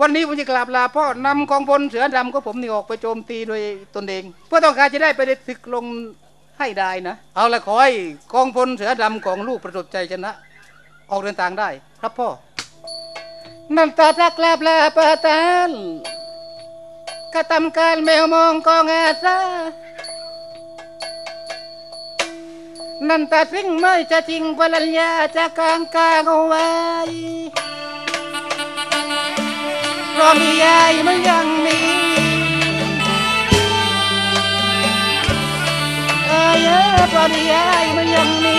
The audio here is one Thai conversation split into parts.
วันนี้ผมจะกราบลาพ่อนำกองพลเสือดำของผมนี่ออกไปโจมตีโดยตนเอง เพื่อต้องการจะได้ไปได้ศึกลงให้ได้นะ เอาละขอให้กองพลเสือดำของลูกประสบใจชนะ ออกเดินทางได้ ครับพ่อนันตาทักลาบลาปะตานกระทำการแมวมองกองอาซานันตาสิ่งไม่จะจริงปลัญญาจะกลางกลางเอาไว้ เพราะนิยายมันยังมีเอ้เพราะนิยายมันยังมี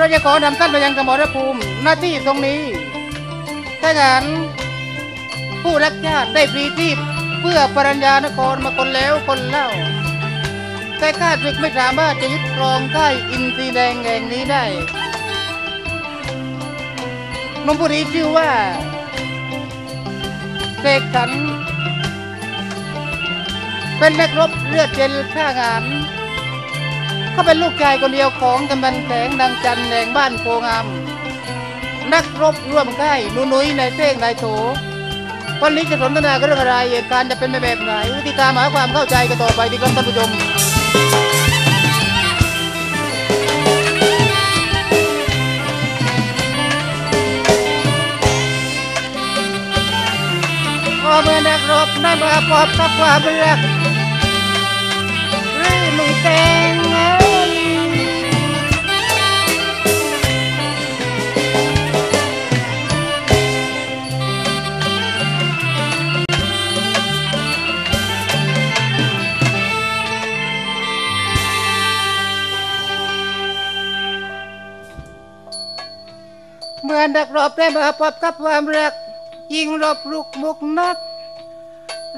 เราจะขอนำท่านไปยังสมรภูมิหน้าที่ตรงนี้ถ้างั้นผู้รักชาติได้ปรีที่เพื่อปรัญญานครมาคนแล้วคนเล่า แต่ข้าศึกไม่สามารถจะยึดครองค่ายอินทรีแดงแห่งนี้ได้นมผู้นี้ชื่อว่าเสกสรรเป็นนักรบเลือดเจนข้างาน เขาเป็นลูกชายคนเดียวของกำนันแสงดังจันแหงบ้านโพงาม นักรบร่วมค่ายนุนุยในเส้งนายโถวันนี้จะสนทนากันเรื่องอะไรเหตุการณ์จะเป็นแบบไหนติดตามหาความเข้าใจกันต่อไปดีครับท่านผู้ชมพอเมื่อนักรบนั้นมาพบกับความรักรื่นไม่แต่ เมื่อนักรบได้มาพบกับความรักยิ่งรบลุกมุกนัก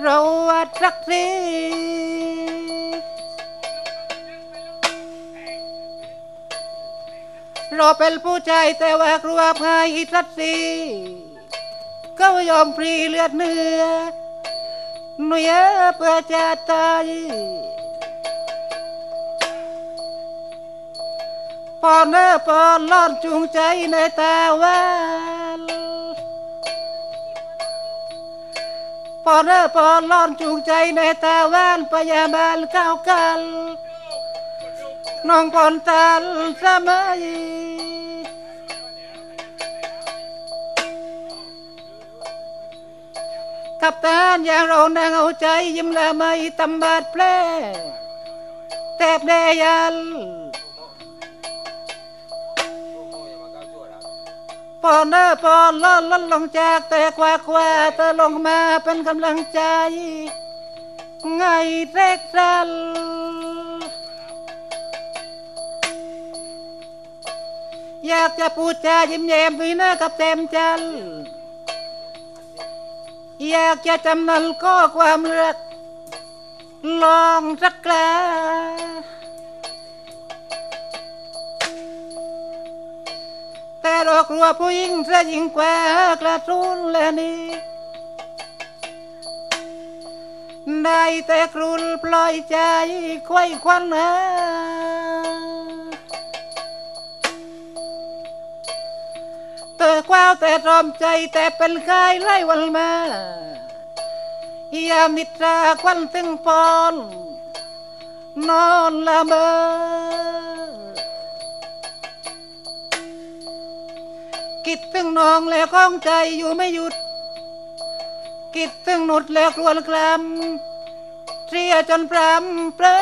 เราวัดสักทีเราเป็นผู้ชายแต่ว่ากลัวพายสัตสีก็ยอมพรีเลือดเนื้อหนุ่ยเพื่อจะตาย พอเนอพอลอนจูงใจในตาวันพอเนอพอลอนจูงใจในตาวันพยาบาลก้าวกันน้องพรตันสมัยกับตานอย่างเรานางเอาใจยิ้มละไม่ตำบาดแผลแทบแดยัน พอนเนอพอล่อนล่อนลงจากแต่กว่ากว่าเธอลงมาเป็นกำลังใจ ไงเซ็กซันอยากจะพูดจายิ้มแย้มวีหน้ากับเต็มจันอยากจะจำนันก็ความรักลองสักกลา แต่เรากลัวผู้หญิงจะยิ่งกว่ากระสุนและนี่ได้แต่ครุลปล่อยใจควยควันหาเธอคว้าวแต่รอมใจแต่เป็นกายไล่วันมายามนิทราควันตึงปอน นอนละเมอ คิดถึงน้องแล้วข้องใจอยู่ไม่หยุดคิดถึงหนุดแล้วกลัวกลำเสียจนพรำเปรอ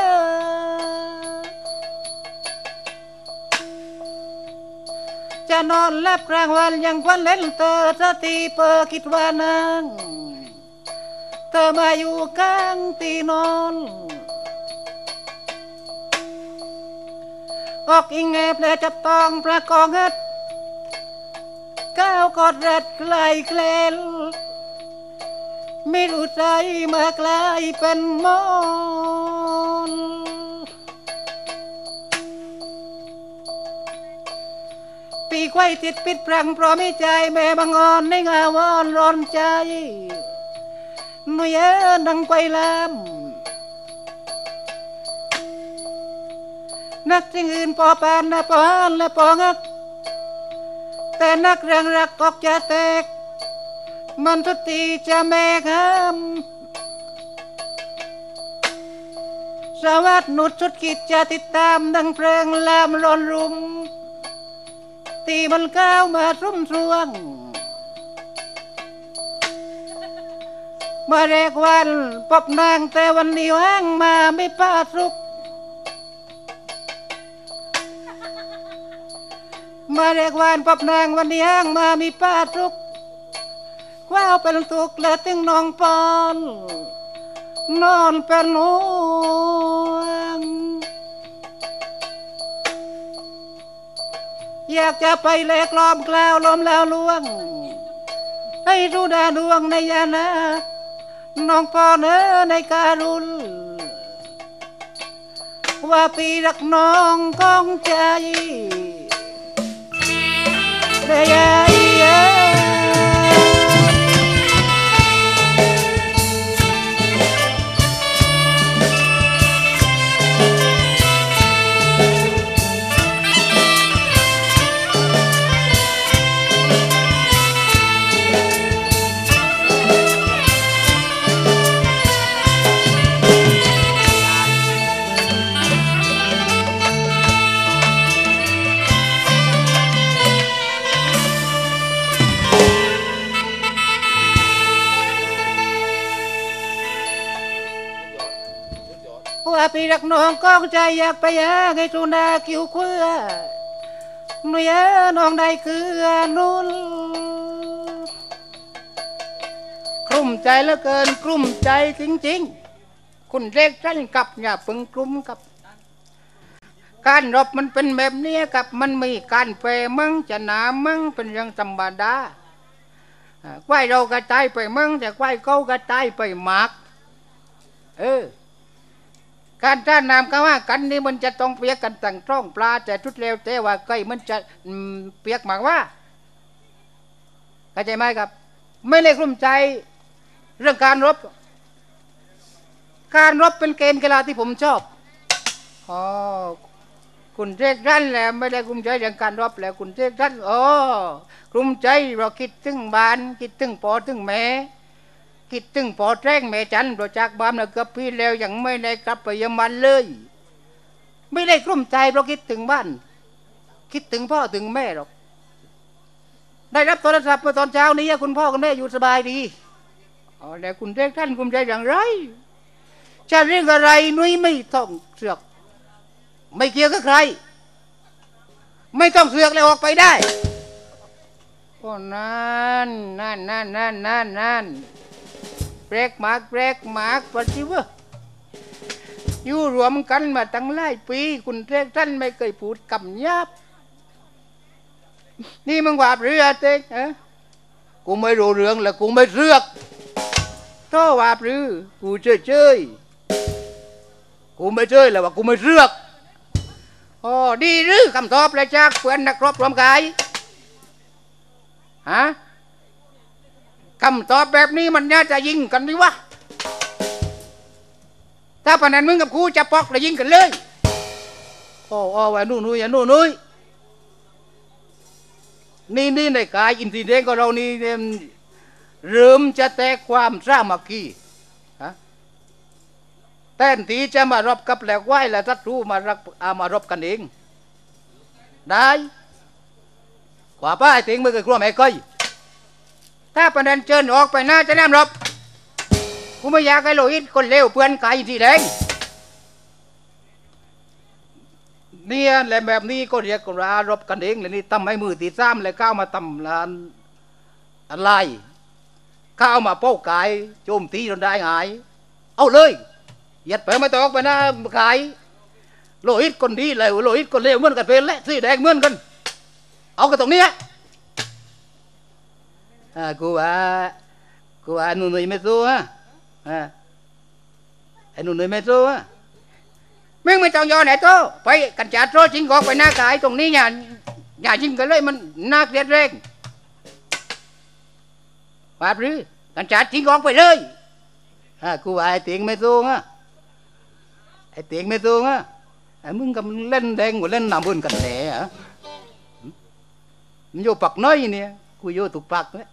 จะนอนหลับกลางวันยังควันเล่นเตอสตีเปอคิดว่านางเธอมาอยู่กลางตีนอนออกอิงแอบและจับตองประกองเฮ็ด ก้วกอดรัดไกลเคลนไม่รู้ใจมากลายเป็นมอนปีไข่ติดปิดพรังเพราะไม่ใจแม่บังอ่อนในงาวอนร้อนใจหนุ่ยเอ๋ดังไกวลำนักสิ่งอื่นพอปานนะพอนและพองัก แต่นักเรื่องรักออกจะแตก มันทุตีจะแม่คำสวัสดหนุดชุดคิดจะติดตามดังเพลงลามร้อนรุม ตีมันก้าวมารุ่มทรวงมาเรกวันพบนางแต่วันนี้ว่างมาไม่ป้าสุก มาเรียกวานปบนางวันนี้ห้างมามีป้าทุกว้าวเป็นตุกและตึงน้องปอน นอนเป็นห่วงอยากจะไปเล็กล้อมกล่าวลมแล้วลวง ให้รู้ดาดวงในยานาน้องปอนเออในการุลว่าปีรักน้องกองใจ yeah. ว่าพี่รักน้องก้องใจอยากไปหาให้ทุนาคิวเคลือหนุยเอ้อน้องได้คือนุ่นกลุ่มใจเหลือเกินกลุ่มใจจริงๆ คุณเล็กท่นกับอย่าเพึงกลุ่มกับ การรบมันเป็นแบบนี้กับมันมีการเปรมั่งจะหนามั่งเป็นเรื่องธรรมดาควายเรากระจายไปมั่งแต่ควายเขากระจายไปหมาก เออ การท่านามก็ว่ากันนี่มันจะต้องเปียกกันตั้งท้องปลา แต่ทุดเร็วแต่ว่าไก่มันจะเปียกหมากว่าเข้าใจไหมครับ ไม่ได้กลุ้มใจเรื่องการรบ การรบเป็นเกณฑ์กีฬาที่ผมชอบอ๋อคุณเทศรันแหละไม่ได้กลุ้มใจเรื่องการรบแล้วคุณเทศรันอ๋อกลุ้มใจเราคิดถึงบ้านคิดถึงพอถึงแม่ คิดถึงพอแจ้งแม่จันเรจากบ้านเราเกือบปีแล้วยังไม่ได้กลับไปเยมันเลย ไม่ได้กลุ้มใจเพราะคิดถึงบ้าน คิดถึงพ่อถึงแม่หรอก ได้รับโทรศัพท์เมื่อตอนเช้านี้คุณพ่อคุณแม่อยู่สบายดีอ๋อแล้วคุณเรียกท่านกลุ้มใจอย่างไรจะเรื่องอะไรนุ้ยไม่ต้องเสือก ไม่เกี่ยวกับใคร ไม่ต้องเสือกเลยออกไปได้โอ้นั่นนั่นนั่นนั่นนั่นนั่น เบรกหมากเบรกหมากปฏิวะอยู่รวมกันมาตั้งหลายปี คุณเทกท่านไม่เคยพูดคำยาบ นี่มึงว่าเรือเต็กเอะกูไม่รู้เรื่องแล้วกูไม่เสือกโตว่าหรือกูเฉยเฉยกูไม่เฉยแล้วว่ากูไม่เสือกอ๋อดีหรือคำตอบเลยจากเพื่อนนักรบรวมกายฮะ คำตอบแบบนี้มันน่าจะยิงกันดิวะ ถ้าปนันมึงกับกูจะปอกแล้วยิงกันเลย โอ้โอ้ว่านู่นนู่นอย่านู่นนู่นนี่นี่ในกายอินทรีย์แดงของเรานี่เนี่ยเริ่มจะแตกความสามัคคีฮะแทนที่จะมารบกับแหลกไหวและทัดรู้มารักอามารบกันเอง ได้กว่าป้าไอ้ติงไม่เคยกลัวแม่ก้อย ถ้าประเด็นเชิญออกไปหน้าจะแนมรบกูไม่อยากให้โลหิตคนเลวเปื้อนกายสีแดงเนี่ยแหละแบบนี้ก็เรียกรารบกันเองเลยนี่ทำให้มือตีซ้ำเลยก้าวมาทำลานอะไรข้าวมาโป้กายโจมตีจนได้หาย เอาเลยเหยัดไปไม่ต้องออกไปหน้าขายโลหิตคนดีเลวโลหิตคนเลวเหมือนกันเป็นและสีแดงเหมือนกัน เอากันตรงนี้ กูว่ากูว่าหนูหนุ่ยไม่สู้ฮะอาไอ้หนูหนุ่ยไม่สู้ฮะมึงไม่ต้องยอไหนโตไปกันจัดโรจิงกอกไปหน้ากายตรงนี้อย่าอย่ายิงกันเลยมันน่าเกลียดแรงปาดหรือกันจัดจิงกอกไปเลยอ่ากูว่าไอ้เตียงไม่สู้ฮะไอ้เตียงไม่สู้ฮะไอ้มึงกับมึงเล่นแดงกว่าเล่นน้ำบุญกันแหน่ฮะมันอยู่ปักน้อยเนี่ยกูอยู่ถูกปักเนี่ย